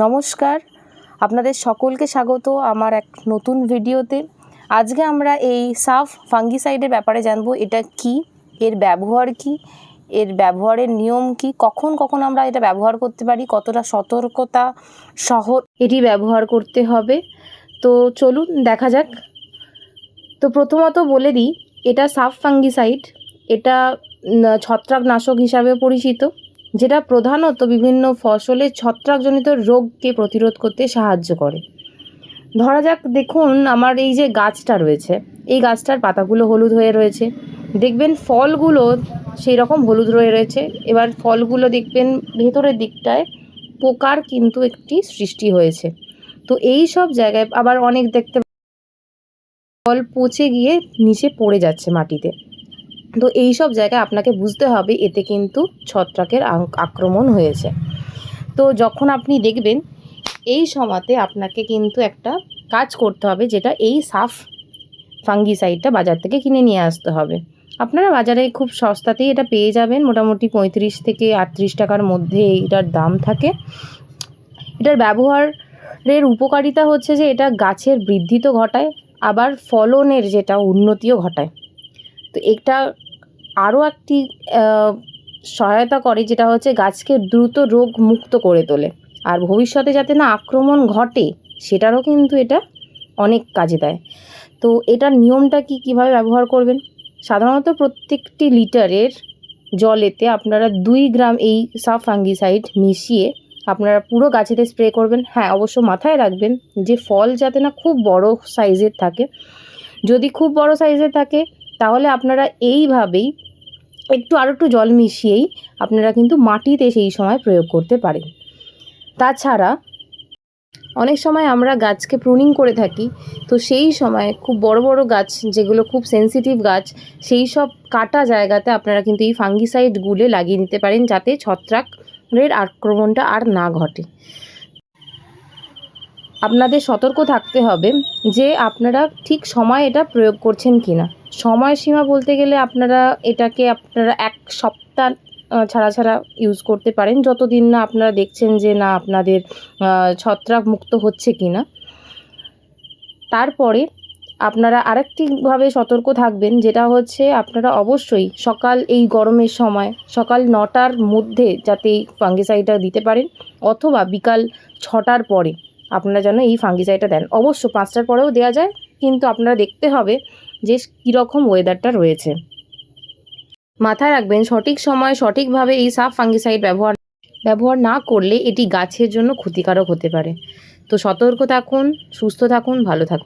নমস্কার। আপনাদের সকলকে স্বাগত আমার এক নতুন ভিডিওতে। আজকে আমরা এই সাফ ফাঙ্গিসাইডের ব্যাপারে জানব, এটা কি? এর ব্যবহার কি? এর ব্যবহারের নিয়ম কি? কখন কখন আমরা এটা ব্যবহার করতে পারি? কতটা সতর্কতা সহ এটি ব্যবহার করতে হবে? তো চলুন দেখা যাক। তো প্রথমত বলে দিই, এটা সাফ ফাঙ্গিসাইড, এটা ছত্রাকনাশক হিসাবে পরিচিত। যেটা প্রধানত বিভিন্ন ফসলের ছত্রাকজনিত রোগকে প্রতিরোধ করতে সাহায্য করে। ধরা যাক, দেখুন আমার এই যে গাছটা রয়েছে, এই গাছটার পাতাগুলো হলুদ হয়ে রয়েছে। দেখবেন ফলগুলো সেই রকম হলুদ রয়ে রয়েছে। এবার ফলগুলো দেখবেন ভেতরের দিকটায় পোকার কিন্তু একটি সৃষ্টি হয়েছে। তো এই সব জায়গায় আবার অনেক দেখতে ফল পচে গিয়ে নিচে পড়ে যাচ্ছে মাটিতে। তো এই সব জায়গায় আপনাকে বুঝতে হবে, এতে কিন্তু ছত্রাকের আক্রমণ হয়েছে। তো যখন আপনি দেখবেন, এই সময়তে আপনাকে কিন্তু একটা কাজ করতে হবে, যেটা এই সাফ ফাঙ্গিসাইডটা বাজার থেকে কিনে নিয়ে আসতে হবে। আপনারা বাজারে খুব সস্তাতেই এটা পেয়ে যাবেন, মোটামুটি পঁয়ত্রিশ থেকে আটত্রিশ টাকার মধ্যে এটার দাম থাকে। এটার ব্যবহারের উপকারিতা হচ্ছে যে এটা গাছের বৃদ্ধি তো ঘটায়, আবার ফলনের যেটা উন্নতিও ঘটায়। তো এটা আরও একটি সহায়তা করে, যেটা হচ্ছে গাছকে দ্রুত রোগ মুক্ত করে তোলে। আর ভবিষ্যতে যাতে না আক্রমণ ঘটে, সেটারও কিন্তু এটা অনেক কাজে দেয়। তো এটার নিয়মটা কি, কীভাবে ব্যবহার করবেন? সাধারণত প্রত্যেকটি লিটারের জলেতে আপনারা দুই গ্রাম এই সাফ ফাঙ্গিসাইড মিশিয়ে আপনারা পুরো গাছেতে স্প্রে করবেন। হ্যাঁ অবশ্য মাথায় রাখবেন যে ফল যাতে না খুব বড় সাইজের থাকে। যদি খুব বড় সাইজের থাকে তাহলে আপনারা এইভাবেই একটু আরও একটু জল মিশিয়েই আপনারা কিন্তু মাটিতে সেই সময় প্রয়োগ করতে পারেন। তাছাড়া অনেক সময় আমরা গাছকে প্রুনিং করে থাকি, তো সেই সময় খুব বড় বড় গাছ, যেগুলো খুব সেনসিটিভ গাছ, সেই সব কাটা জায়গাতে আপনারা কিন্তু এই ফাঙ্গিসাইড গুলে লাগিয়ে নিতে পারেন যাতে ছত্রাকের আক্রমণটা আর না ঘটে। আপনাদের সতর্ক থাকতে হবে যে আপনারা ঠিক সময় এটা প্রয়োগ করছেন কি না সময়সীমা বলতে গেলে আপনারা এটাকে আপনারা এক সপ্তাহ ছাড়া ছাড়া ইউজ করতে পারেন। যতদিন না আপনারা দেখছেন যে না আপনাদের ছত্রাক মুক্ত হচ্ছে কি না তারপরে আপনারা আরেকটিভাবে সতর্ক থাকবেন, যেটা হচ্ছে আপনারা অবশ্যই সকাল এই গরমের সময়, সকাল নটার মধ্যে যাতে এই ফাঙ্গিসাইডটা দিতে পারেন, অথবা বিকাল ছটার পরে আপনারা যেন এই ফাঙ্গিসাইডটা দেন। অবশ্য পাঁচটার পরেও দেওয়া যায় কিন্তু আপনারা দেখতে হবে যে কীরকম ওয়েদারটা রয়েছে। মাথায় রাখবেন, সঠিক সময় সঠিকভাবে এই সাফ ফাঙ্গিসাইড ব্যবহার ব্যবহার না করলে এটি গাছের জন্য ক্ষতিকারক হতে পারে। তো সতর্ক থাকুন, সুস্থ থাকুন, ভালো থাকুন।